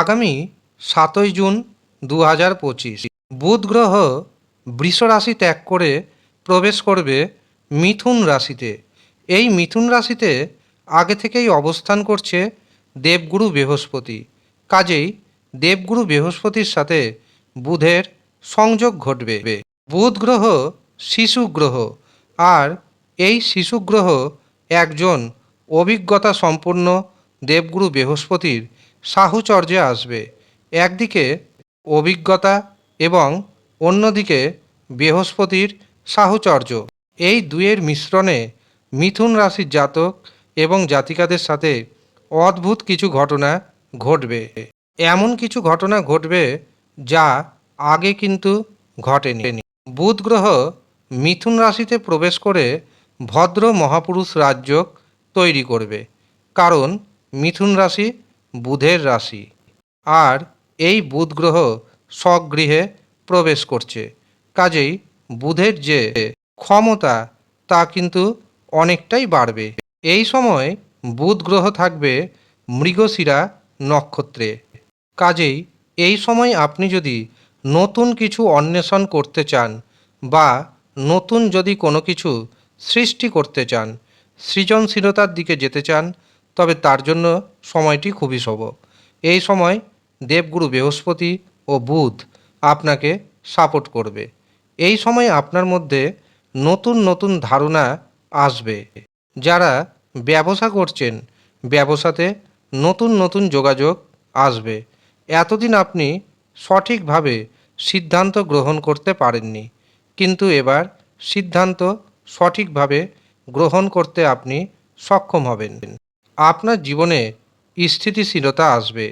আগামী সাতই জুন দু হাজার পঁচিশ। বুধ গ্রহ বৃষ রাশি ত্যাগ করে প্রবেশ করবে মিথুন রাশিতে। এই মিথুন রাশিতে আগে থেকেই অবস্থান করছে দেবগুরু বৃহস্পতি। কাজেই দেবগুরু বৃহস্পতির সাথে বুধের সংযোগ ঘটবে। বুধ গ্রহ শিশু গ্রহ আর এই শিশু গ্রহ একজন অভিজ্ঞতা সম্পন্ন দেবগুরু বৃহস্পতির সাহুচর্যে আসবে। একদিকে অভিজ্ঞতা এবং অন্যদিকে বৃহস্পতির সাহুচর্য। এই দুয়ের মিশ্রণে মিথুন রাশির জাতক এবং জাতিকাদের সাথে অদ্ভুত কিছু ঘটনা ঘটবে। এমন কিছু ঘটনা ঘটবে যা আগে কিন্তু ঘটেনি। বুধ গ্রহ মিথুন রাশিতে প্রবেশ করে ভদ্র মহাপুরুষ রাজযোগ তৈরি করবে। কারণ মিথুন রাশি বুধের রাশি। আর এই বুধ গ্রহ স্বগৃহে প্রবেশ করছে। কাজেই বুধের যে ক্ষমতা, তা কিন্তু অনেকটাই বাড়বে। এই সময় বুধ গ্রহ থাকবে মৃগশিরা নক্ষত্রে। কাজেই এই সময় আপনি যদি নতুন কিছু অন্বেষণ করতে চান বা নতুন যদি কোনো কিছু সৃষ্টি করতে চান, সৃজনশীলতার দিকে যেতে চান তবে তার জন্য সময়টি খুবই শুভ। এই সময় দেবগুরু বৃহস্পতি ও বুধ আপনাকে সাপোর্ট করবে। এই সময় আপনার মধ্যে নতুন নতুন ধারণা আসবে। যারা ব্যবসা করছেন, ব্যবসাতে নতুন নতুন যোগাযোগ আসবে। এতদিন আপনি সঠিকভাবে সিদ্ধান্ত গ্রহণ করতে পারেননি। কিন্তু এবার সিদ্ধান্ত সঠিকভাবে গ্রহণ করতে আপনি সক্ষম হবেন। আপনার জীবনে স্থিতিশীলতা আসবে।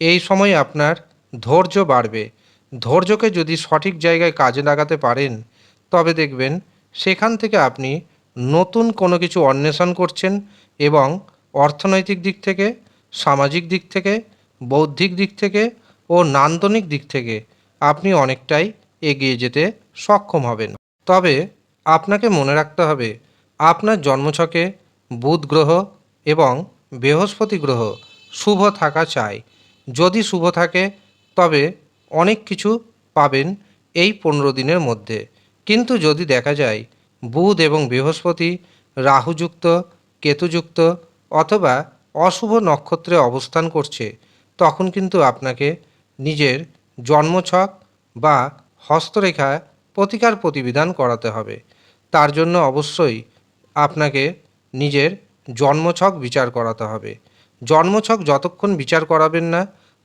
এই সময় আপনার ধৈর্য বাড়বে। ধৈর্যকে যদি সঠিক জায়গায় কাজে লাগাতে পারেন, তবে দেখবেন সেখান থেকে আপনি নতুন কোনো কিছু অন্বেষণ করছেন এবং অর্থনৈতিক দিক থেকে, সামাজিক দিক থেকে, বৌদ্ধিক দিক থেকে ও নান্দনিক দিক থেকে আপনি অনেকটাই এগিয়ে যেতে সক্ষম হবেন। তবে আপনাকে মনে রাখতে হবে, আপনার জন্মছকে বুধ গ্রহ এবং বৃহস্পতি গ্রহ শুভ থাকা চাই। যদি শুভ থাকে, তবে অনেক কিছু পাবেন এই পনেরো দিনের মধ্যে। কিন্তু যদি দেখা যায়, বুধ এবং বৃহস্পতি রাহুযুক্ত, কেতুযুক্ত অথবা অশুভ নক্ষত্রে অবস্থান করছে, তখন কিন্তু আপনাকে নিজের জন্মছক বা হস্তরেখা প্রতিকার প্রতিবিধান করাতে হবে। তার জন্য অবশ্যই আপনাকে নিজের জন্মছক বিচার করাতে হবে। জন্মছক যতক্ষণ বিচার করাবেন না,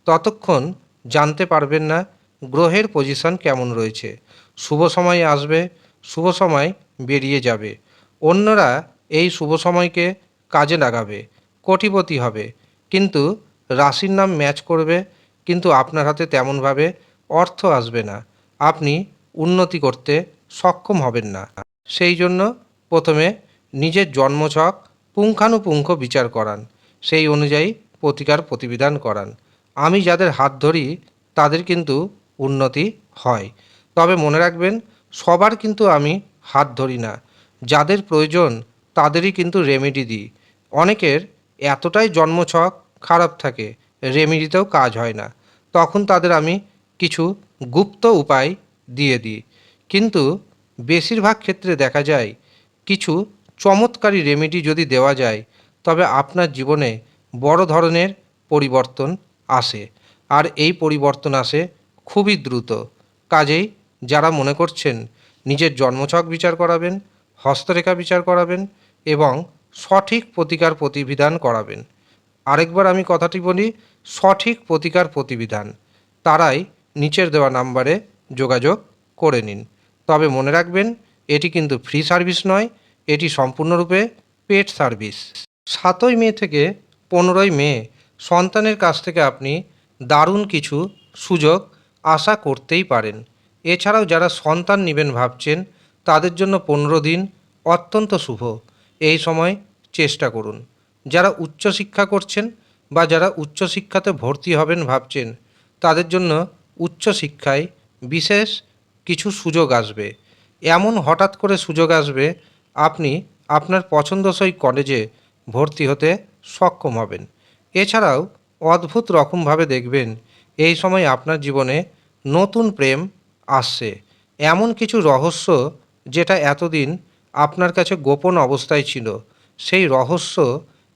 ততক্ষণ জানতে পারবেন না গ্রহের পজিশন কেমন রয়েছে। শুভ সময় আসবে, শুভ সময় বেরিয়ে যাবে। অন্যরা এই শুভ সময়কে কাজে লাগাবে, কোটিপতি হবে। কিন্তু রাশির নাম ম্যাচ করবে, কিন্তু আপনার হাতে তেমনভাবে অর্থ আসবে না। আপনি উন্নতি করতে সক্ষম হবেন না। সেই জন্য প্রথমে নিজের জন্মছক পুঙ্খানুপুঙ্খ বিচার করান, সেই অনুযায়ী প্রতিকার প্রতিবিধান করান। আমি যাদের হাত ধরি, তাদের কিন্তু উন্নতি হয়। তবে মনে রাখবেন, সবার কিন্তু আমি হাত ধরি না। যাদের প্রয়োজন, তাদেরই কিন্তু রেমেডি দিই। অনেকের এতটাই জন্মছক খারাপ থাকে রেমেডিতেও কাজ হয় না। তখন তাদের আমি কিছু গুপ্ত উপায় দিয়ে দিই। কিন্তু বেশিরভাগ ক্ষেত্রে দেখা যায়, কিছু চমৎকারী রেমেডি যদি দেওয়া যায়, তবে আপনার জীবনে বড় ধরনের পরিবর্তন আসে। আর এই পরিবর্তন আসে খুবই দ্রুত। কাজেই যারা মনে করছেন নিজের জন্মছক বিচার করাবেন, হস্তরেখা বিচার করাবেন এবং সঠিক প্রতিকার প্রতিবিধান করাবেন। আরেকবার আমি কথাটি বলি, সঠিক প্রতিকার প্রতিবিধান। তারাই নিচের দেওয়া নাম্বারে যোগাযোগ করে নিন। তবে মনে রাখবেন, এটি কিন্তু ফ্রি সার্ভিস নয় এটি সম্পূর্ণরূপে পেড সার্ভিস। সাতই মে থেকে পনেরোই মে সন্তানের কাছ থেকে আপনি দারুণ কিছু সুযোগ আশা করতেই পারেন। এছাড়াও যারা সন্তান নেবেন ভাবছেন, তাদের জন্য পনেরো দিন অত্যন্ত শুভ। এই সময় চেষ্টা করুন। যারা উচ্চশিক্ষা করছেন বা যারা উচ্চশিক্ষাতে ভর্তি হবেন ভাবছেন, তাদের জন্য উচ্চশিক্ষায় বিশেষ কিছু সুযোগ আসবে। এমন হঠাৎ করে সুযোগ আসবে আপনি আপনার পছন্দসই কলেজে ভর্তি হতে সক্ষম হবেন। এছাড়াও অদ্ভুত রকমভাবে দেখবেন এই সময় আপনার জীবনে নতুন প্রেম আসছে। এমন কিছু রহস্য যেটা এতদিন আপনার কাছে গোপন অবস্থায় ছিল, সেই রহস্য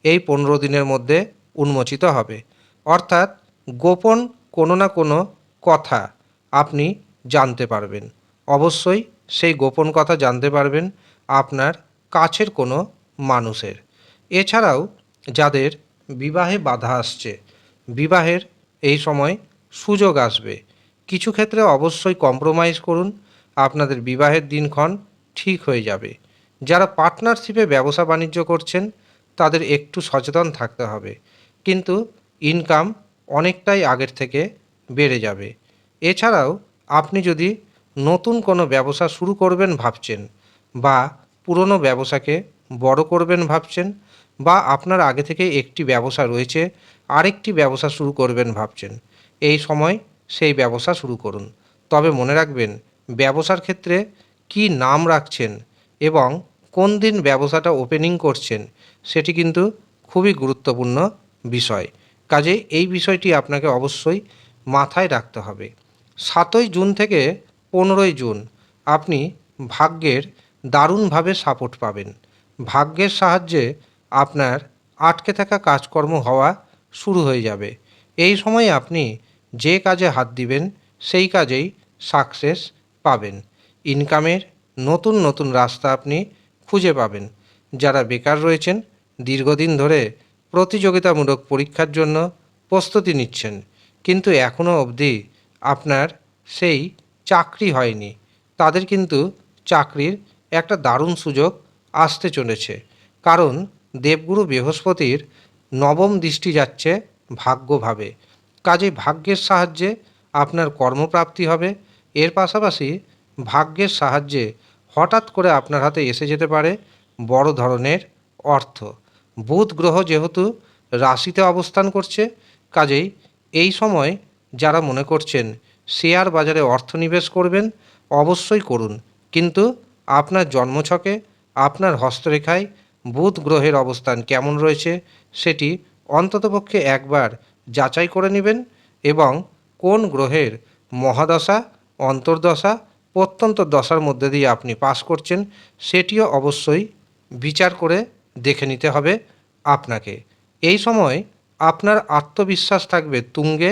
এই পনেরো দিনের মধ্যে উন্মোচিত হবে। অর্থাৎ গোপন কোনো না কোনো কথা আপনি জানতে পারবেন। অবশ্যই সেই গোপন কথা জানতে পারবেন আপনার কাছের কোনো মানুষের। এছাড়াও যাদের বিবাহে বাধা আসছে, বিবাহের এই সময় সুযোগ আসবে। কিছু ক্ষেত্রে অবশ্যই কম্প্রোমাইজ করুন, আপনাদের বিবাহের দিনক্ষণ ঠিক হয়ে যাবে। যারা পার্টনারশিপে ব্যবসা বাণিজ্য করছেন, তাদের একটু সচেতন থাকতে হবে। কিন্তু ইনকাম অনেকটাই আগের থেকে বেড়ে যাবে। এছাড়াও আপনি যদি নতুন কোনো ব্যবসা শুরু করবেন ভাবছেন বা পুরনো ব্যবসাকে বড় করবেন ভাবছেন বা আপনার আগে থেকে একটি ব্যবসা রয়েছে, আরেকটি ব্যবসা শুরু করবেন ভাবছেন। এই সময় সেই ব্যবসা শুরু করুন। তবে মনে রাখবেন, ব্যবসার ক্ষেত্রে কি নাম রাখছেন এবং কোন দিন ব্যবসাটা ওপেনিং করছেন সেটি কিন্তু খুবই গুরুত্বপূর্ণ বিষয়। কাজে এই বিষয়টি আপনাকে অবশ্যই মাথায় রাখতে হবে। সাতই জুন থেকে পনেরোই জুন আপনি ভাগ্যের দারুণভাবে সাপোর্ট পাবেন। ভাগ্যের সাহায্যে আপনার আটকে থাকা কাজকর্ম হওয়া শুরু হয়ে যাবে। এই সময় আপনি যে কাজে হাত দিবেন, সেই কাজেই সাকসেস পাবেন। ইনকামের নতুন নতুন রাস্তা আপনি খুঁজে পাবেন। যারা বেকার রয়েছেন, দীর্ঘদিন ধরে প্রতিযোগিতামূলক পরীক্ষার জন্য প্রস্তুতি নিচ্ছেন। কিন্তু এখনও অবধি আপনার সেই চাকরি হয়নি। তাদের কিন্তু চাকরির একটা দারুণ সুযোগ আসতে চলেছে। কারণ দেবগুরু বৃহস্পতির নবম দৃষ্টি যাচ্ছে ভাগ্যভাবে। কাজে ভাগ্যের সাহায্যে আপনার কর্মপ্রাপ্তি হবে। এর পাশাপাশি ভাগ্যের সাহায্যে হঠাৎ করে আপনার হাতে এসে যেতে পারে বড় ধরনের অর্থ। বুধ গ্রহ যেহেতু রাশিতে অবস্থান করছে, কাজেই এই সময় যারা মনে করছেন শেয়ার বাজারে অর্থ নিবেশ করবেন, অবশ্যই করুন। কিন্তু আপনার জন্মছকে, আপনার হস্তরেখায় বুধ গ্রহের অবস্থান কেমন রয়েছে সেটি অন্ততপক্ষে একবার যাচাই করে নেবেন এবং কোন গ্রহের মহাদশা, অন্তর্দশা, প্রত্যন্ত দশার মধ্যে দিয়ে আপনি পাস করছেন সেটিও অবশ্যই বিচার করে দেখে নিতে হবে আপনাকে। এই সময় আপনার আত্মবিশ্বাস থাকবে তুঙ্গে।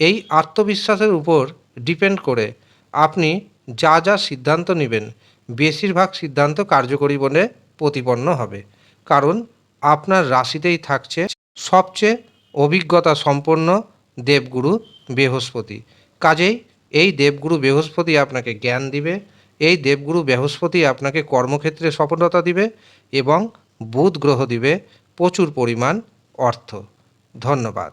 এই আত্মবিশ্বাসের উপর ডিপেন্ড করে আপনি যা যা সিদ্ধান্ত নেবেন বেশিরভাগ সিদ্ধান্ত কার্যকরী বলে প্রতিপন্ন হবে। কারণ, আপনার রাশিতেই থাকছে সবচেয়ে অভিজ্ঞতা সম্পন্ন দেবগুরু বৃহস্পতি। কাজেই, এই দেবগুরু বৃহস্পতি আপনাকে জ্ঞান দিবে, এই দেবগুরু বৃহস্পতি আপনাকে কর্মক্ষেত্রে সফলতা দিবে এবং বুধ গ্রহ দিবে প্রচুর পরিমাণ অর্থ। ধন্যবাদ।